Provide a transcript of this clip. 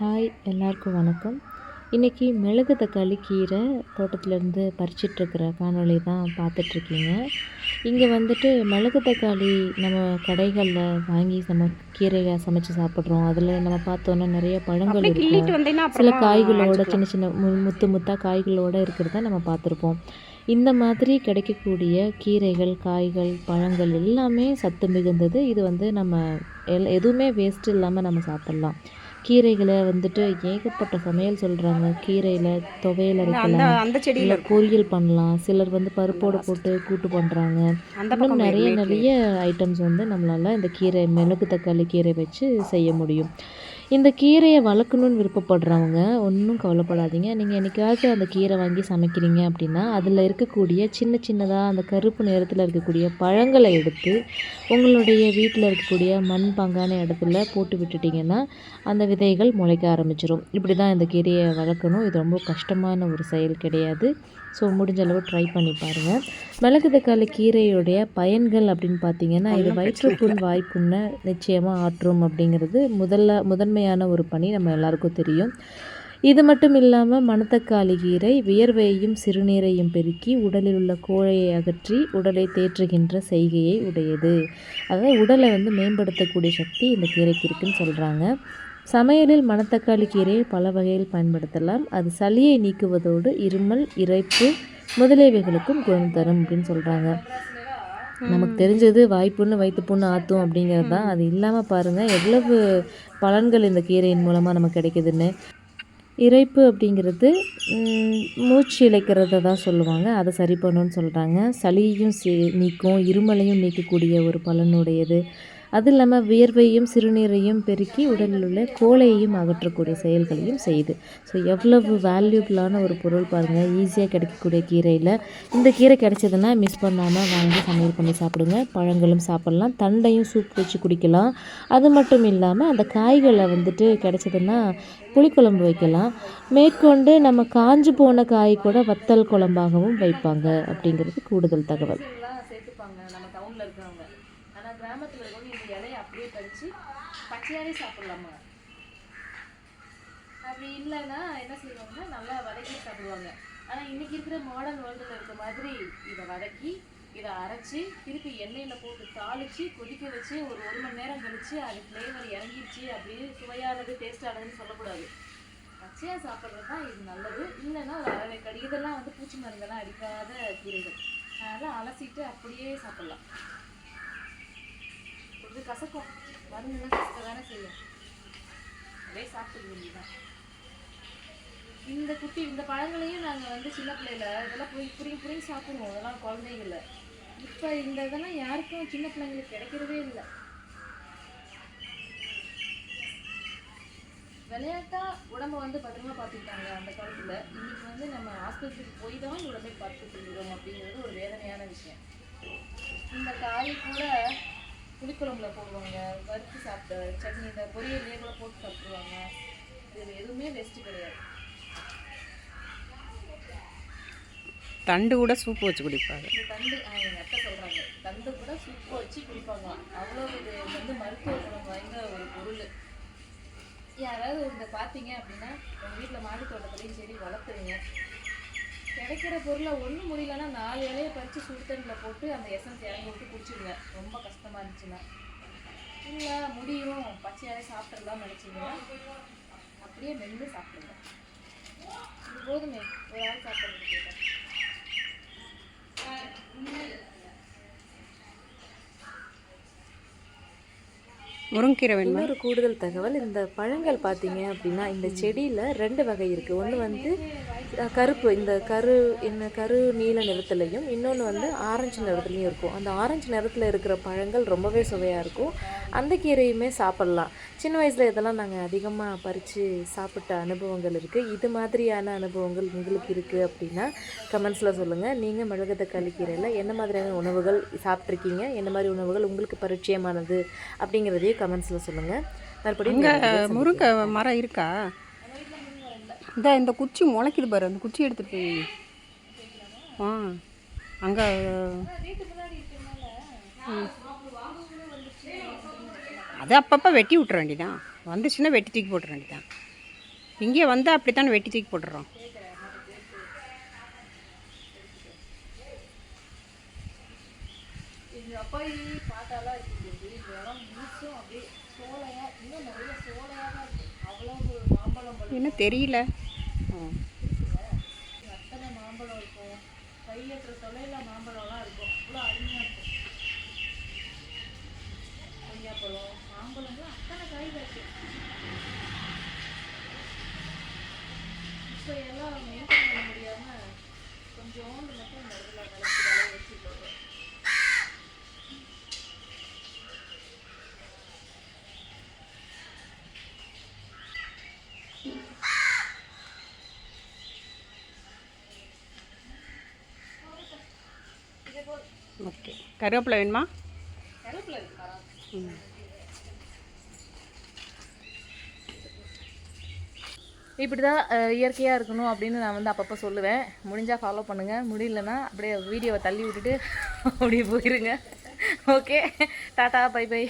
Hi எல்லாருக்கும் வணக்கம். இன்றைக்கி மிளகு தக்காளி கீரை தோட்டத்துலேருந்து பறிச்சிட்ருக்கிற காணொளி தான் பார்த்துட்ருக்கீங்க. இங்கே வந்துட்டு மிளகு தக்காளி நம்ம கடைகளில் வாங்கி நம்ம கீரையை சமைச்சு சாப்பிட்றோம். அதில் நம்ம பார்த்தோன்னா நிறைய பழங்கள் இருக்கும் வந்தீங்கன்னா சில காய்களோட. சின்ன சின்ன மு முத்து முத்தாக காய்களோட இருக்கிறத நம்ம பார்த்துருப்போம். இந்த மாதிரி கிடைக்கக்கூடிய கீரைகள் காய்கள் பழங்கள் எல்லாமே சத்து மிகுந்தது. இது வந்து நம்ம எல் எதுவுமே வேஸ்ட் இல்லாமல் நம்ம சாப்பிட்லாம். கீரைகளை வந்துட்டு ஏகப்பட்ட சமையல் சொல்கிறாங்க கீரையில் துவையல் அந்த அரைக்கலாம். அந்த செடியில இல்லை இருக்கும் பொரியல் பண்ணலாம். சிலர் வந்து பருப்போடு போட்டு கூட்டு பண்ணுறாங்க அந்த இன்னும் நிறைய நிறைய ஐட்டம்ஸ் வந்து நம்மளால் இந்த கீரை மிளகு தக்காளி கீரை வச்சு செய்ய முடியும். இந்த கீரையை வளர்க்கணுன்னு விருப்பப்படுறவங்க ஒன்றும் கவலைப்படாதீங்க. நீங்கள் என்னைக்காவது அந்த கீரை வாங்கி சமைக்கிறீங்க அப்படின்னா அதில் இருக்கக்கூடிய சின்ன சின்னதாக அந்த கருப்பு நிறத்தில் இருக்கக்கூடிய பழங்களை எடுத்து உங்களுடைய வீட்டில் இருக்கக்கூடிய மண் பாங்கான இடத்துல போட்டு விட்டுட்டிங்கன்னா அந்த விதைகள் முளைக்க ஆரம்பிச்சிடும் இப்படி தான் இந்த கீரையை வளர்க்கணும். இது ரொம்ப கஷ்டமான ஒரு செயல் கிடையாது. ஸோ முடிஞ்ச அளவு ட்ரை பண்ணி பாருங்கள் மிளகு தக்காளி கீரையுடைய பயன்கள் அப்படின்னு பார்த்தீங்கன்னா இது வயிற்றுப்புண் வாய்ப்புண்ணை நிச்சயமாக ஆற்றும் அப்படிங்கிறது முதல்ல முதன்மையான ஒரு பணி நம்ம எல்லாருக்கும் தெரியும். இது மட்டும் இல்லாமல் மணத்தக்காளி கீரை வியர்வையையும் சிறுநீரையும் பெருக்கி உடலில் உள்ள கோழையை அகற்றி உடலை தேற்றுகின்ற செய்கையை உடையது. அதாவது உடலை வந்து மேம்படுத்தக்கூடிய சக்தி இந்த கீரைக்கு இருக்குன்னு சொல்கிறாங்க சமையலில் மணத்தக்காளி கீரையை பல வகையில் பயன்படுத்தலாம். அது சளியை நீக்குவதோடு இருமல் இறைப்பு முதலியவைகளுக்கும் குணம் தரும் அப்படின்னு சொல்கிறாங்க நமக்கு தெரிஞ்சது வாய்ப்புண்ணு வயிற்றுப்புண்ணு ஆற்றும் அப்படிங்கிறது தான் அது இல்லாமல் பாருங்கள் எவ்வளவு பலன்கள் இந்த கீரையின் மூலமாக நமக்கு கிடைக்குதுன்னு. இரைப்பு அப்படிங்கிறது மூச்சு இழைக்கிறத தான் சொல்லுவாங்க. அதை சரி பண்ணணும்னு சொல்கிறாங்க சளியையும் சே நீக்கும் இருமலையும் நீக்கக்கூடிய ஒரு பலனுடையது. அது இல்லாமல் வியர்வையும் சிறுநீரையும் பெருக்கி உடலில் உள்ள கோலையையும் அகற்றக்கூடிய செயல்களையும் செய்யுது ஸோ எவ்வளவு வேல்யூபிளான ஒரு பொருள் பாருங்கள் ஈஸியாக கிடைக்கக்கூடிய கீரையில். இந்த கீரை கிடைச்சதுன்னா மிஸ் பண்ணாமல் வாங்கி சமையல் பண்ணி சாப்பிடுங்க. பழங்களும் சாப்பிட்லாம். தண்டையும் சூப் வச்சு குடிக்கலாம். அது மட்டும் இல்லாமல் அந்த காய்களை வந்துட்டு கிடைச்சதுன்னா புளிக்குழம்பு வைக்கலாம். மேற்கொண்டு நம்ம காஞ்சு போன காய் கூட வத்தல் குழம்பாகவும் வைப்பாங்க அப்படிங்கிறது கூடுதல் தகவல். பச்சையாவே சாப்பிட்லாமா? அப்படி இல்லைன்னா என்ன செய்வாங்கன்னா நல்லா வதக்கி சாப்பிடுவாங்க. ஆனால் இன்னைக்கு இருக்கிற மாடர்ன் வேர்ல்டில் இருக்க மாதிரி இதை வதக்கி இதை அரைச்சி திருப்பி எண்ணெயில் போட்டு தாளித்து கொதிக்க வச்சு ஒரு ஒரு மணி நேரம் கழிச்சு அது ஃப்ளேவர் இறங்கிடுச்சு அப்படியே சுவையானது டேஸ்டானதுன்னு சொல்லக்கூடாது. பச்சையாக சாப்பிட்றது தான் இது நல்லது. இல்லைன்னா ஒரு அரவைக்கடி இதெல்லாம் வந்து பூச்சி மருந்தெல்லாம் அடிக்காத கீரைகள். அதனால் அலசிட்டு அப்படியே சாப்பிட்லாம். அது கசக்கும். மருந்துலாம் கசக்க தானே செய்யும். அதே சாப்பிட்டு வேண்டியதான் இந்த குட்டி இந்த பழங்களையும் நாங்கள் வந்து சின்ன பிள்ளையில இதெல்லாம் புரிய புரிய புரியும் சாப்பிடுவோம். அதெல்லாம் குழந்தைகள இப்போ இந்த இதெல்லாம் யாருக்கும் சின்ன பிள்ளைங்களுக்கு கிடைக்கிறதே இல்லை. விளையாட்டா உடம்ப வந்து பத்திரமா பார்த்துக்கிட்டாங்க அந்த காலத்துல. இன்னைக்கு வந்து நம்ம ஆஸ்பத்திரிக்கு போய் தான் உடம்பை பார்த்து இருக்கிறோம் அப்படிங்கிறது ஒரு வேதனையான விஷயம். இந்த காய் கூட புளிக்குழம்புல போடுவாங்க வறுத்து சாப்பிட்ட சட்னி இந்த பொரியல்லே கூட போட்டு சாப்பிடுவாங்க இது எதுவுமே வேஸ்ட் கிடையாது. தண்டு கூட சூப்பு வச்சு குடிப்பாங்க. இந்த தண்டு ஆ, எங்க அத்தை சொல்றாங்க தண்டு கூட சூப்பு வச்சு குடிப்பாங்களாம் அவ்வளோ இது வந்து மருத்துவ குணம் வாய்ந்த ஒரு பொருள். யாராவது இந்த பார்த்தீங்க அப்படின்னா உங்க வீட்டில் மாடி தோட்டத்துலையும் சரி வளர்த்துருங்க கிடைக்கிற பொருளை ஒன்றும் முடியலன்னா நாலு இலையை பறித்து சுடுதண்ணில் போட்டு அந்த எசன்ஸ் இறங்கி விட்டு குடிச்சிடுங்க. ரொம்ப கஷ்டமாக இருந்துச்சுன்னா. இல்லை முடியும். பச்சையாலே சாப்பிட்றலாம்னு நினச்சிங்கன்னா அப்படியே மென்று சாப்பிடுங்க. இது போதுமே. ஒரு ஆள் சாப்பிட்றது கேட்டேன் முருங்கீரை வேணுமா இன்னொரு கூடுதல் தகவல் இந்த பழங்கள் பார்த்தீங்க அப்படின்னா இந்த செடியில் ரெண்டு வகை இருக்குது ஒன்று வந்து கருப்பு இந்த கரு என்ன கரு நீல நிறத்துலையும் இன்னொன்று வந்து ஆரஞ்சு நிறத்துலையும் இருக்கும். அந்த ஆரஞ்சு நிறத்தில் இருக்கிற பழங்கள் ரொம்பவே சுவையாக இருக்கும். அந்த கீரையுமே சாப்பிட்லாம். சின்ன வயசில் இதெல்லாம் நாங்கள் அதிகமாக பறித்து சாப்பிட்ட அனுபவங்கள் இருக்குது இது மாதிரியான அனுபவங்கள் உங்களுக்கு இருக்குது அப்படின்னா கமெண்ட்ஸில் சொல்லுங்கள் நீங்கள் மிளகு தக்காளி கீரையில் என்ன மாதிரியான உணவுகள் சாப்பிட்ருக்கீங்க என்ன மாதிரி உணவுகள் உங்களுக்கு பரிச்சயமானது அப்படிங்கிறதையும் கமெண்ட்ஸில் சொல்லுங்கள் மறுபடியும் முருங்கை மரம் இருக்கா? இந்த இந்த குச்சி முளைக்குது பாரு அந்த குச்சி எடுத்துகிட்டு போய் ஆ அங்கே அது அப்பப்போ வெட்டி விட்ற வேண்டிதான் வந்துச்சுன்னா வெட்டி தூக்கி போட்டுற வேண்டிதான் இங்கே வந்தால் அப்படி தானே வெட்டி தூக்கி போட்டுறோம். எங்க அப்பாயி பார்த்தாலாம் இருக்குது அப்படியே சோலையா இன்னும் நிறைய சோலையாக தான் இருக்கு. அவ்வளோ என்ன தெரியல. அத்தனை மாம்பழம் இருக்கும் மாம்பழம்லாம் இருக்கும் அவ்வளோ அருமையாக இருக்கும் கொய்யாப்பழம் அத்தனை காய் இப்போ எல்லாம் மெயின்டைன் பண்ண முடியாமல் கொஞ்சோண்டு மட்டும் இந்த இடத்துல நிலச்சி விளைய வச்சுட்டு ஓகே. கருவேப்பிலை வேணுமா? இப்படி தான் இயற்கையாக இருக்கணும் அப்படின்னு நான் வந்து அப்பப்போ சொல்லுவேன். முடிஞ்சால் ஃபாலோ பண்ணுங்கள் முடியலன்னா அப்படியே வீடியோவை தள்ளி விட்டுட்டு அப்படியே போயிருங்க. ஓகே. Tata bye bye.